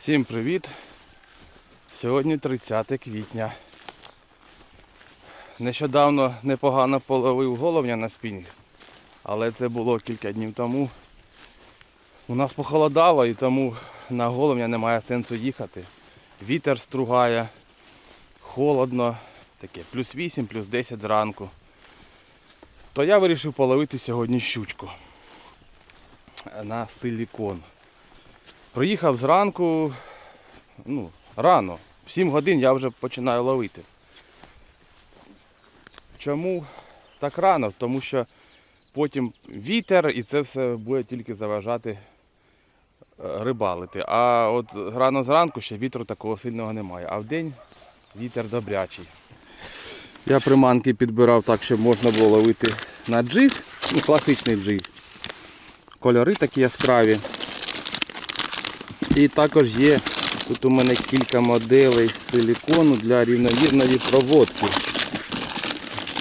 Всім привіт! Сьогодні 30 квітня. Нещодавно непогано половив головня на спінінг, але це було кілька днів тому. У нас похолодало і тому на головня немає сенсу їхати. Вітер стругає, холодно, таке плюс 8, плюс 10 зранку. То я вирішив половити сьогодні щучку на силікон. Приїхав зранку, ну, рано. В 7 годин я вже починаю ловити. Чому так рано? Тому що потім вітер і це все буде тільки заважати е, рибалити. А от рано зранку ще вітру такого сильного немає. А вдень вітер добрячий. Я приманки підбирав так, щоб можна було ловити на джиг, ну класичний джиг. Кольори такі яскраві. І також є тут у мене кілька моделей з силікону для рівномірної проводки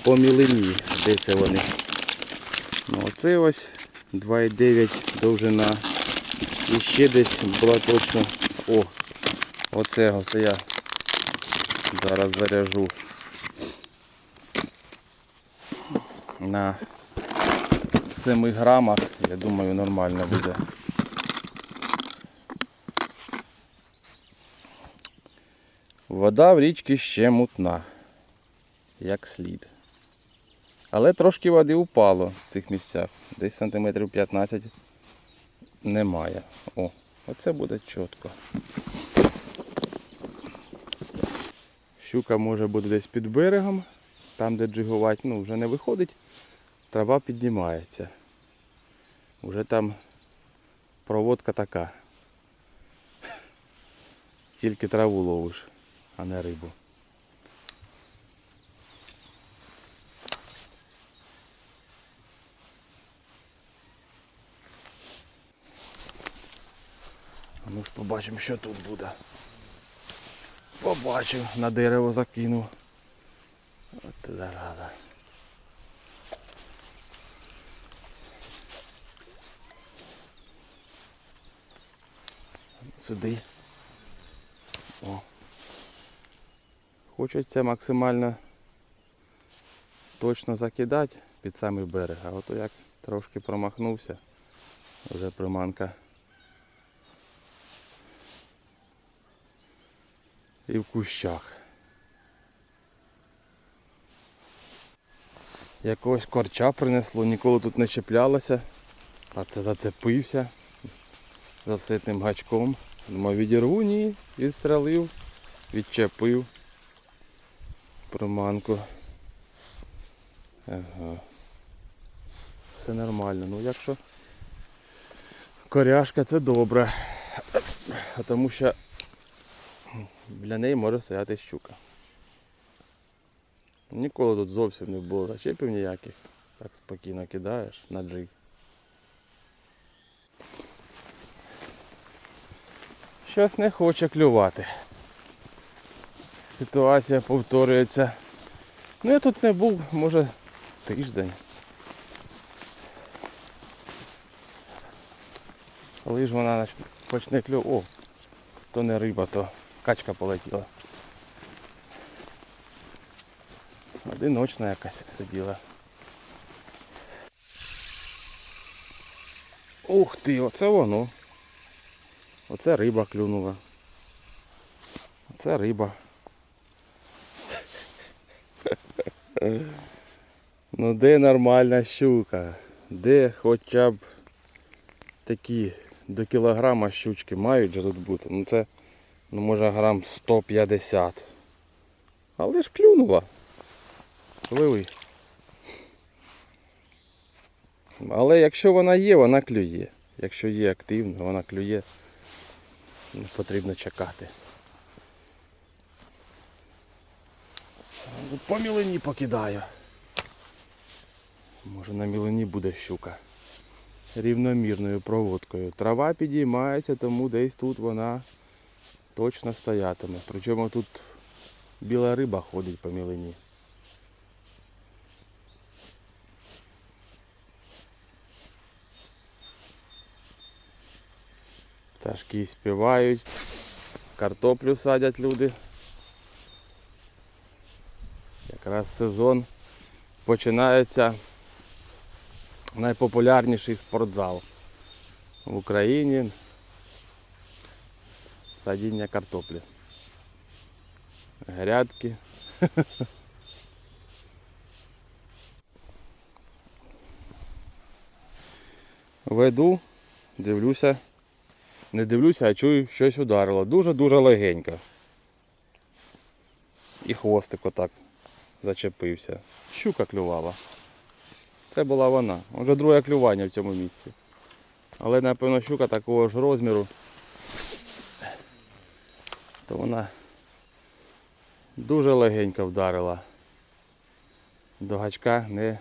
по мілині. Де це вони? Ну, оце ось 2,9 довжина. І ще десь була точно... О! Оце, оце я зараз заряжу на 7 грамах. Я думаю, нормально буде. Вода в річці ще мутна, як слід. Але трошки води упало в цих місцях. Десь сантиметрів 15 немає. О, оце буде чітко. Щука може бути десь під берегом, там де джигувати, ну вже не виходить, трава піднімається. Уже там проводка така. Тільки траву ловиш а не рибу. Ну ж побачимо, що тут буде. Побачив, на дерево закинув. От зараза. Сюди. О. Хочеться максимально точно закидати під самий берег, а ото як трошки промахнувся, вже приманка. І в кущах. Якогось корча принесло, ніколи тут не чіплялося, а це зацепився за все тим гачком. Думаю, відірву, ні, відстрелив, відчепив приманку. Ага. Все нормально. Ну якщо коряшка це добре. А тому що для неї може стояти щука. Ніколи тут зовсім не було зачепів ніяких. Так спокійно кидаєш на джиг. Щось не хоче клювати ситуація повторюється. Ну я тут не був, може, тиждень. Коли ж вона почне клюв... О, то не риба, то качка полетіла. Одиночна якась сиділа. Ух ти, оце воно. Оце риба клюнула. Оце риба. Ну де нормальна щука? Де хоча б такі до кілограма щучки мають же тут бути. Ну це ну може грам 150. Але ж клюнула. Пливи. Але якщо вона є, вона клює. Якщо є активно, вона клює. Не потрібно чекати. По мілині покидаю. Може на мілині буде щука. Рівномірною проводкою. Трава підіймається, тому десь тут вона точно стоятиме. Причому тут біла риба ходить по мілині. Пташки співають, Картоплю садять люди. Якраз сезон починається найпопулярніший спортзал в Україні. Садіння картоплі. Грядки. Веду, дивлюся. Не дивлюся, а чую, щось ударило. Дуже-дуже легенько. І хвостик отак зачепився. Щука клювала. Це була вона. Вже друге клювання в цьому місці. Але напевно щука такого ж розміру. То вона дуже легенько вдарила. До гачка не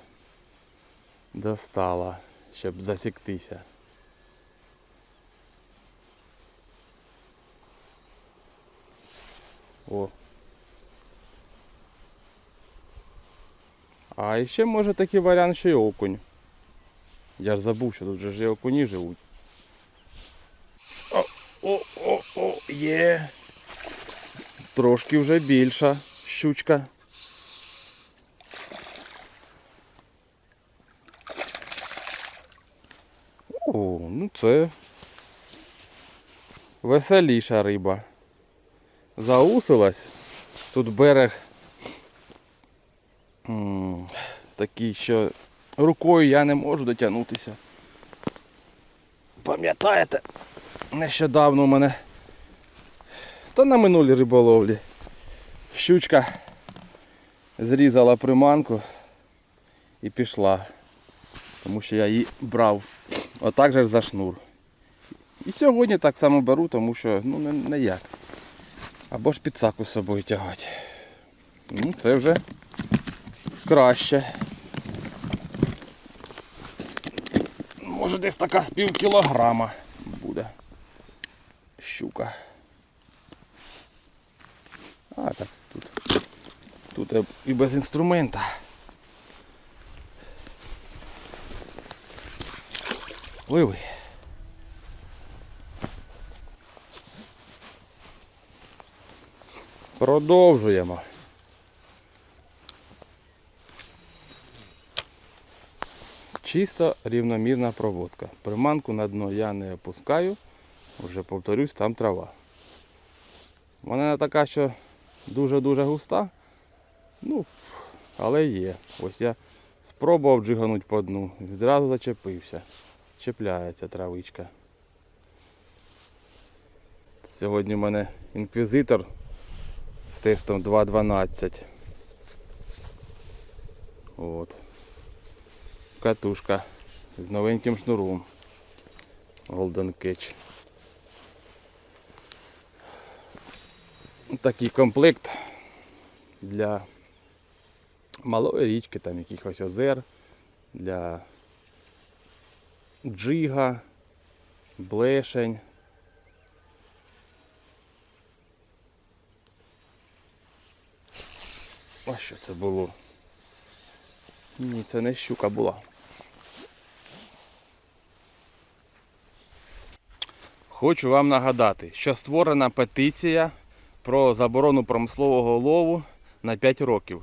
достала, щоб засіктися. О. А ще може такий варіант, що й окунь. Я ж забув, що тут же ж і окуні живуть. О, о, о, о, є. Трошки вже більша щучка. О, ну це веселіша риба. Заусилась. Тут берег такий, що рукою я не можу дотягнутися. Пам'ятаєте, нещодавно у мене та на минулій риболовлі щучка зрізала приманку і пішла. Тому що я її брав отак же за шнур. І сьогодні так само беру, тому що ну не, не як. Або ж підсаку з собою тягати. Ну, це вже краще. Може десь така з пів кілограма буде. Щука. А, так, тут. Тут і без інструмента. Пливи. Продовжуємо. Чисто рівномірна проводка. Приманку на дно я не опускаю, вже повторюсь, там трава. Вона не така, що дуже-дуже густа. Ну, але є. Ось я спробував джигануть по дну, відразу зачепився. Чіпляється травичка. Сьогодні в мене інквізитор з тестом 2.12. От. Катушка з новеньким шнуром. Golden Catch. Такий комплект для малої річки, там якихось озер, для джига, блешень. А що це було? Ні, це не щука була. Хочу вам нагадати, що створена петиція про заборону промислового лову на 5 років.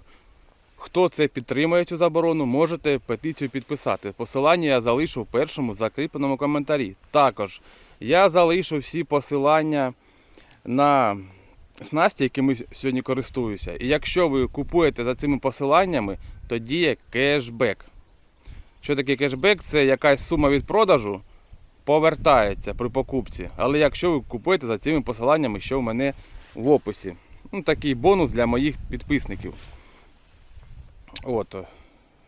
Хто це підтримує цю заборону, можете петицію підписати. Посилання я залишу в першому закріпленому коментарі. Також я залишу всі посилання на снасті, якими сьогодні користуюся. І якщо ви купуєте за цими посиланнями, то діє кешбек. Що таке кешбек? Це якась сума від продажу повертається при покупці. Але якщо ви купуєте за цими посиланнями, що в мене в описі. Ну, такий бонус для моїх підписників. От.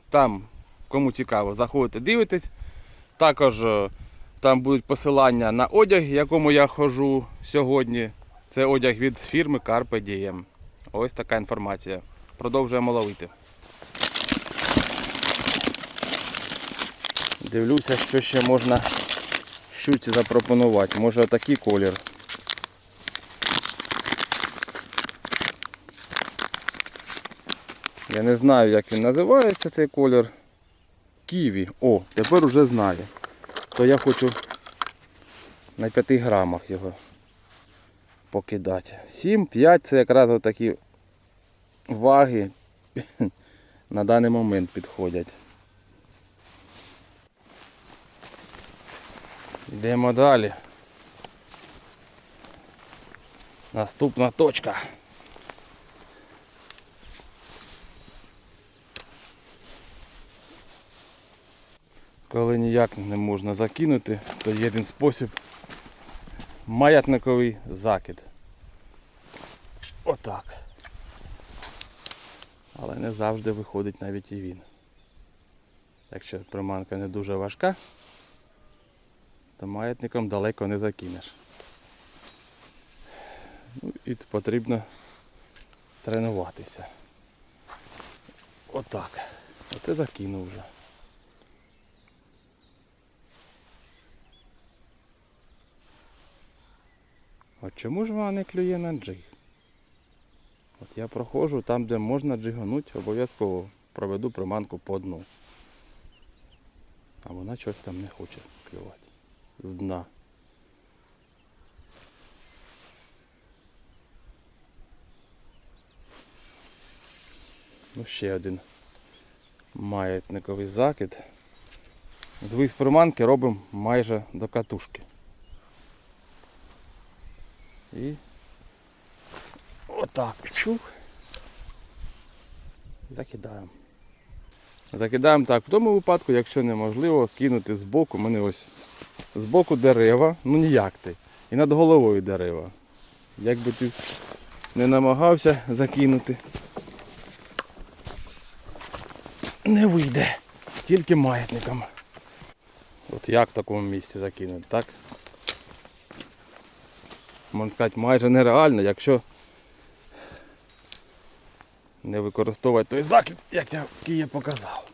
Там, кому цікаво, заходите, дивитесь. Також е, там будуть посилання на одяг, якому я ходжу сьогодні. Це одяг від фірми Carpe Diem. Ось така інформація. Продовжуємо ловити. Дивлюся, що ще можна щуці запропонувати. Може отакий колір. Я не знаю, як він називається цей колір. Ківі. О, тепер уже знаю. То я хочу на 5 грамах його. покидати. 7-5 це якраз такі ваги на даний момент підходять. Йдемо далі. Наступна точка. Коли ніяк не можна закинути, то є один спосіб маятниковий закид. Отак. Але не завжди виходить навіть і він. Якщо приманка не дуже важка, то маятником далеко не закинеш. Ну і потрібно тренуватися. Отак. Оце закинув вже. От чому ж вона не клює на джиг? От я проходжу там, де можна джигануть, обов'язково проведу приманку по дну. А вона щось там не хоче клювати. З дна. Ну ще один маятниковий закид. Звис приманки робимо майже до катушки. І отак. Чух. Закидаємо. Закидаємо так, в тому випадку, якщо неможливо кинути з боку, мене ось з боку дерева, ну ніяк ти. І над головою дерева. Як би ти не намагався закинути. Не вийде. Тільки маятником. От як в такому місці закинути, так? Можна сказати, майже нереально, якщо не використовувати той закид, як я я показав.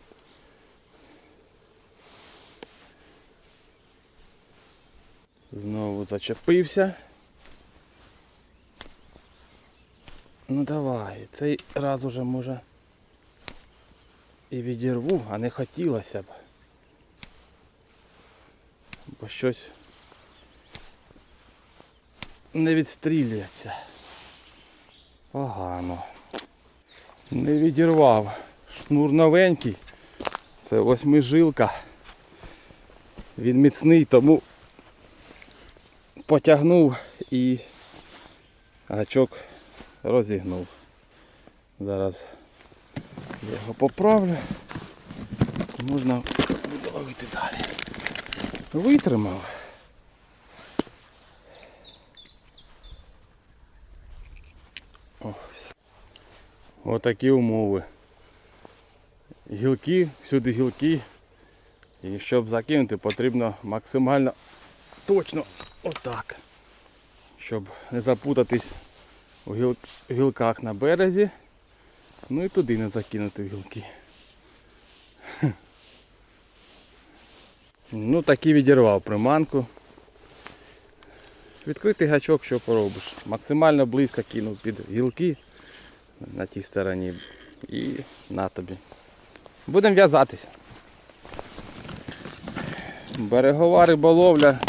Знову зачепився. Ну давай, цей раз уже може і відірву, а не хотілося б. Бо щось не відстрілюється. Погано. Не відірвав. Шнур новенький. Це восьмижилка. Він міцний, тому потягнув і гачок розігнув. Зараз я його поправлю. Можна буде ловити далі. Витримав. Отакі умови. Гілки, всюди гілки. І щоб закинути, потрібно максимально точно отак. Щоб не запутатись у гіл... гілках на березі. Ну і туди не закинути гілки. Ну таки відірвав приманку. Відкритий гачок, що поробиш. Максимально близько кинув під гілки на тій стороні і на тобі. Будемо в'язатись. Берегова риболовля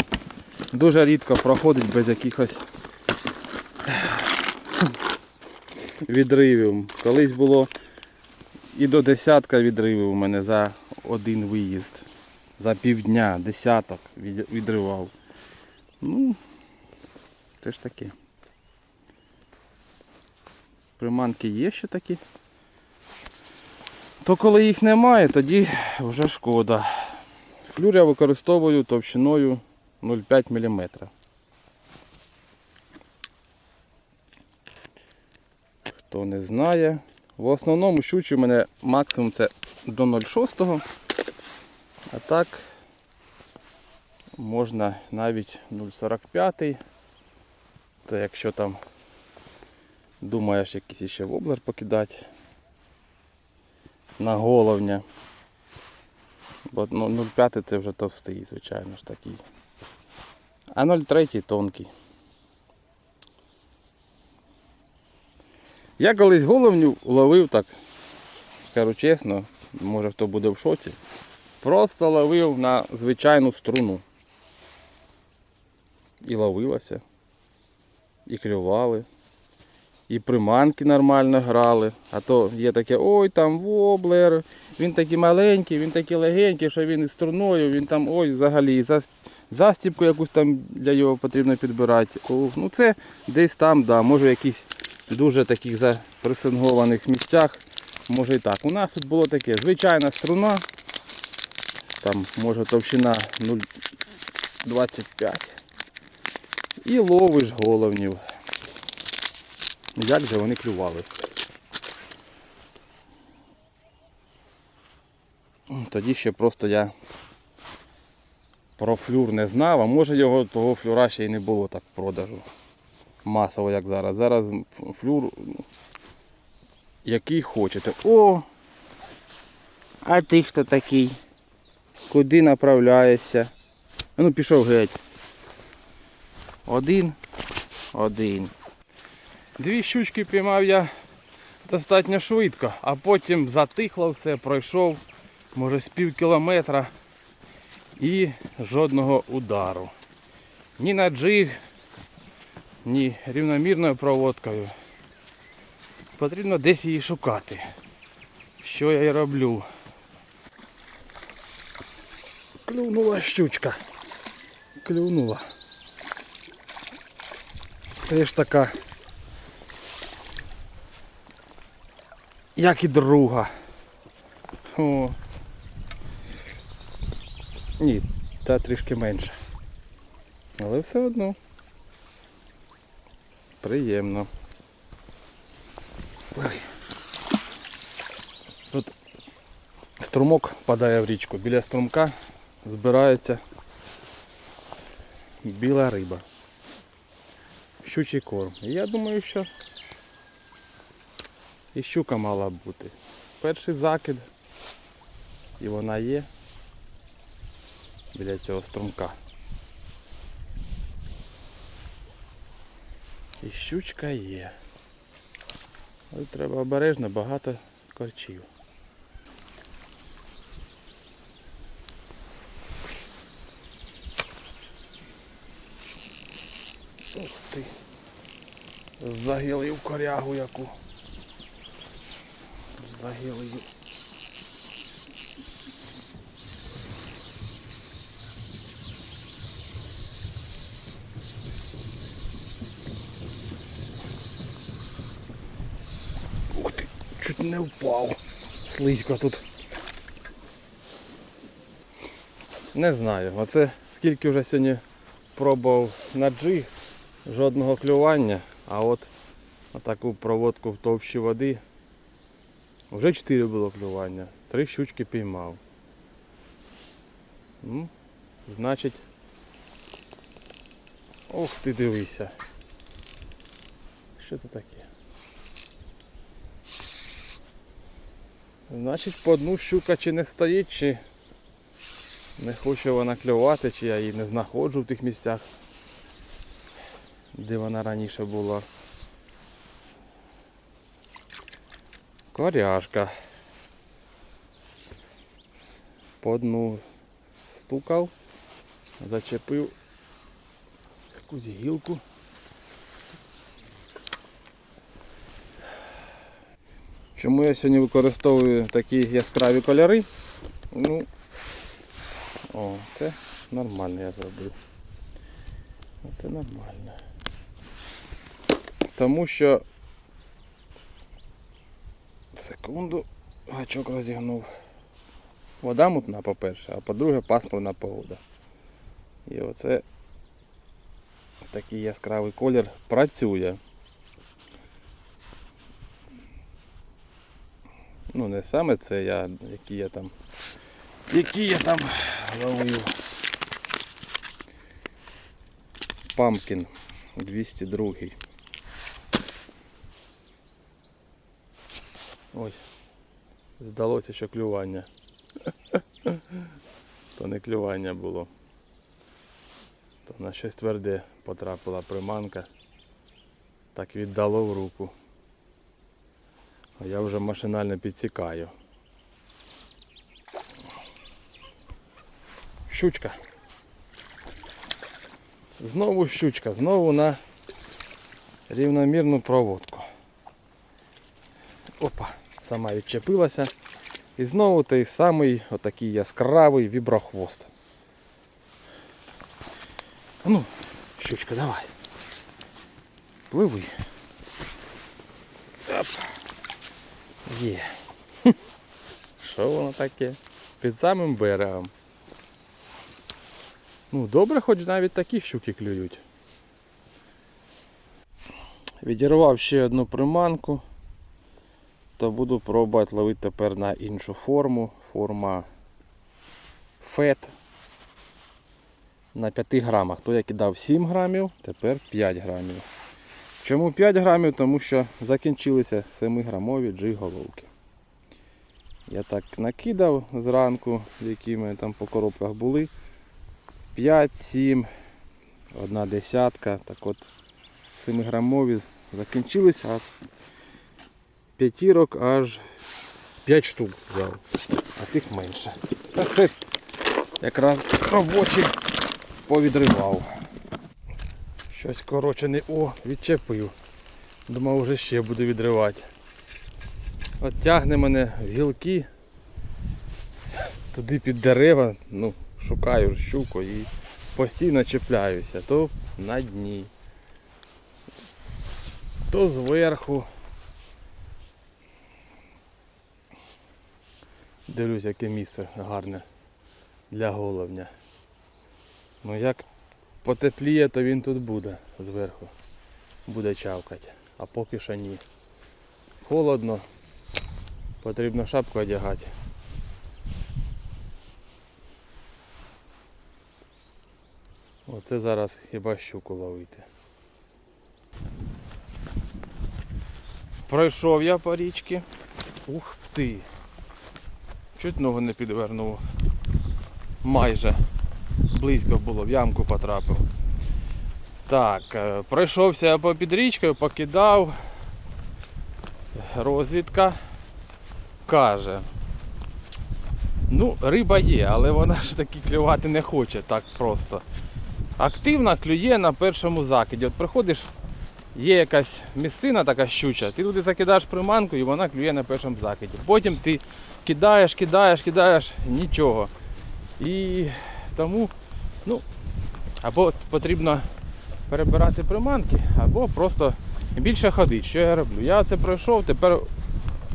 дуже рідко проходить без якихось відривів. Колись було і до десятка відривів у мене за один виїзд. За півдня десяток відривав. Ну, це ж таке. Приманки є ще такі. То коли їх немає, тоді вже шкода. Флюр я використовую товщиною 0,5 мм. Хто не знає. В основному щучі у мене максимум це до 0,6. А так можна навіть 0,45. Це якщо там думаєш якийсь ще воблер покидати на головня. Бо ну, 0,5 це вже товстий, звичайно ж такий. А 0,3 тонкий. Я колись головню ловив так, скажу чесно, може хто буде в шоці. Просто ловив на звичайну струну. І ловилося. і клювали. І приманки нормально грали. А то є таке, ой, там воблер, він такий маленький, він такий легенький, що він із струною, він там, ой, взагалі, зас- застіпку якусь там для його потрібно підбирати. Ну це десь там, да, може якісь дуже таких запресингованих місцях, може і так. У нас тут було таке, звичайна струна, там може товщина 0,25. І ловиш головнів. Як же вони клювали? Тоді ще просто я про флюр не знав, а може його того флюра ще й не було так в продажу. Масово, як зараз. Зараз флюр ну, який хочете. О! А ти хто такий? Куди направляєшся? Ну пішов геть. Один, один. Дві щучки піймав я достатньо швидко, а потім затихло все, пройшов, може з пів кілометра і жодного удару. Ні на джиг, ні рівномірною проводкою. Потрібно десь її шукати. Що я і роблю. Клюнула щучка. Клюнула. Теж така. Як і друга. О. Ні, та трішки менше. Але все одно. Приємно. Ой. Тут струмок падає в річку. Біля струмка збирається біла риба. Щучий корм. І я думаю, що і щука мала бути. Перший закид. І вона є біля цього струмка. І щучка є. Але треба обережно, багато корчів. Ух ти. Загилив корягу яку. Загилив. Ух ти, чуть не впав. Слизько тут. Не знаю, оце скільки вже сьогодні пробував на джиг, жодного клювання, а от таку проводку в товщі води вже 4 було клювання, три щучки піймав. Ну, значить. Ох ти дивися. Що це таке? Значить по дну щука чи не стоїть, чи не хоче вона клювати, чи я її не знаходжу в тих місцях, де вона раніше була. Коряшка. По дну стукав, зачепив якусь гілку. Чому я сьогодні використовую такі яскраві кольори? Ну, о, це нормально я зробив. Це нормально. Тому що секунду гачок розігнув. Вода мутна, по-перше, а по-друге пасмурна погода. І оце такий яскравий колір працює. Ну не саме це я, які я там. Які я там ловив. Памкін 202. Ой, здалося, що клювання. То не клювання було. То на щось тверде потрапила приманка. Так віддало в руку. А я вже машинально підсікаю. Щучка. Знову щучка, знову на рівномірну проводку. Опа, сама відчепилася. І знову той самий отакий яскравий віброхвост. Ну, щучка, давай. Пливи. Оп. Є. Що воно таке? Під самим берегом. Ну, добре, хоч навіть такі щуки клюють. Відірвав ще одну приманку, то буду пробувати ловити тепер на іншу форму. Форма фет на 5 грамах. То я кидав 7 грамів, тепер 5 грамів. Чому 5 грамів? Тому що закінчилися 7 грамові джиг-головки. Я так накидав зранку, які мене там по коробках були. 5, 7, одна десятка. Так от 7 грамові закінчилися, а п'ятірок аж 5 штук взяв, а тих менше. Якраз робочий повідривав. Щось коротше не о, відчепив. Думав вже ще буду відривати. От тягне мене в гілки туди під дерева, ну, шукаю щуку і постійно чіпляюся. То на дні, то зверху. Дивлюсь, яке місце гарне для головня. Ну як потепліє, то він тут буде зверху. Буде чавкати. А поки що ні. Холодно. Потрібно шапку одягати. Оце зараз хіба щуку ловити. Пройшов я по річці. Ух ти. Чуть ногу не підвернув. Майже. Близько було, в ямку потрапив. Так, е, пройшовся я по під річкою, покидав. Розвідка каже. Ну, риба є, але вона ж таки клювати не хоче так просто. Активно клює на першому закиді. От приходиш, є якась місцина така щуча, ти туди закидаєш приманку і вона клює на першому закиді. Потім ти кидаєш, кидаєш, кидаєш, нічого. І тому, ну, або потрібно перебирати приманки, або просто більше ходити. Що я роблю? Я це пройшов, тепер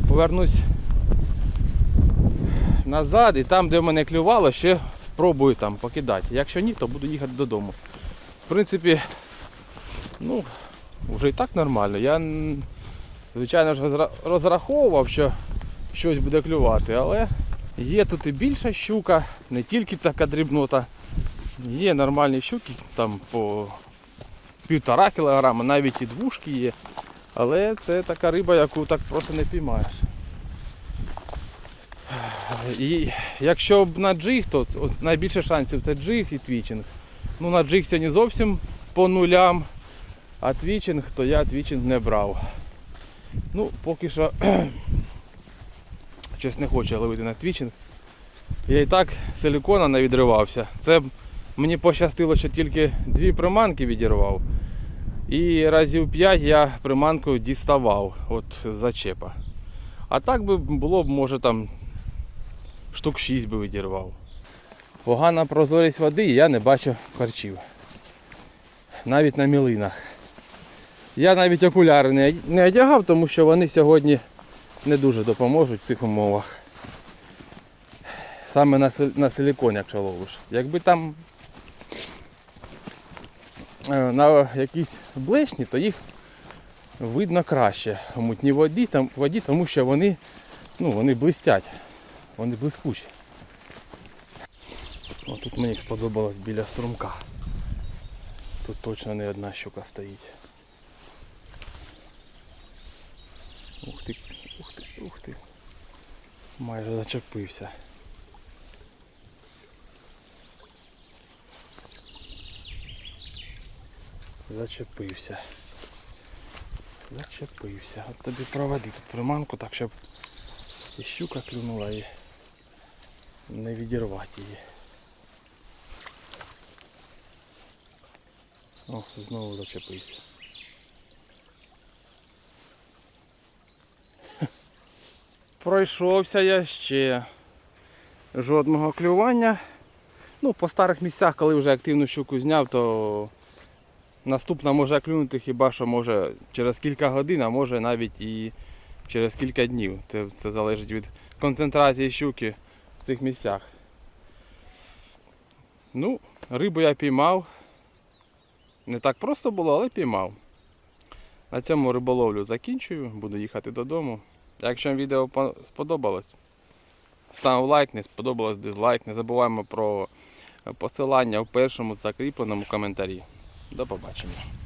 повернусь назад і там, де в мене клювало, ще спробую там покидати. Якщо ні, то буду їхати додому. В принципі, ну, вже і так нормально. Я, звичайно ж, розраховував, що щось буде клювати, але є тут і більша щука, не тільки така дрібнота. Є нормальні щуки, там по півтора кілограма, навіть і двушки є. Але це така риба, яку так просто не піймаєш. І якщо б на джиг, то найбільше шансів це джиг і твічинг. Ну на джиг сьогодні зовсім по нулям, а твічинг, то я твічинг не брав. Ну, поки що щось не хочу ловити на твічинг. Я і так силікона не відривався. Це мені пощастило, що тільки дві приманки відірвав. І разів 5 я приманку діставав от зачепа. А так би було б, може там штук 6 би відірвав. Погана прозорість води і я не бачу харчів. Навіть на мілинах. Я навіть окуляри не, не одягав, тому що вони сьогодні не дуже допоможуть в цих умовах. Саме на, на силікон, якщо ловиш. Якби там е, на якісь блешні, то їх видно краще в мутній воді, там, воді, тому що вони, ну, вони блистять, вони блискучі. О, тут мені сподобалось біля струмка. Тут точно не одна щука стоїть. Ух ти, ух ти, ух ти. Майже зачепився. Зачепився. Зачепився. От тобі проведи тут приманку так, щоб і щука клюнула і не відірвати її. О, знову зачепився. Пройшовся я ще жодного клювання. Ну, по старих місцях, коли вже активну щуку зняв, то наступна може клюнути хіба що може через кілька годин, а може навіть і через кілька днів. Це, це залежить від концентрації щуки в цих місцях. Ну, рибу я піймав. Не так просто було, але піймав. На цьому риболовлю закінчую, буду їхати додому. Якщо вам відео сподобалось, став лайк, не сподобалось дизлайк. Не забуваємо про посилання в першому закріпленому коментарі. До побачення.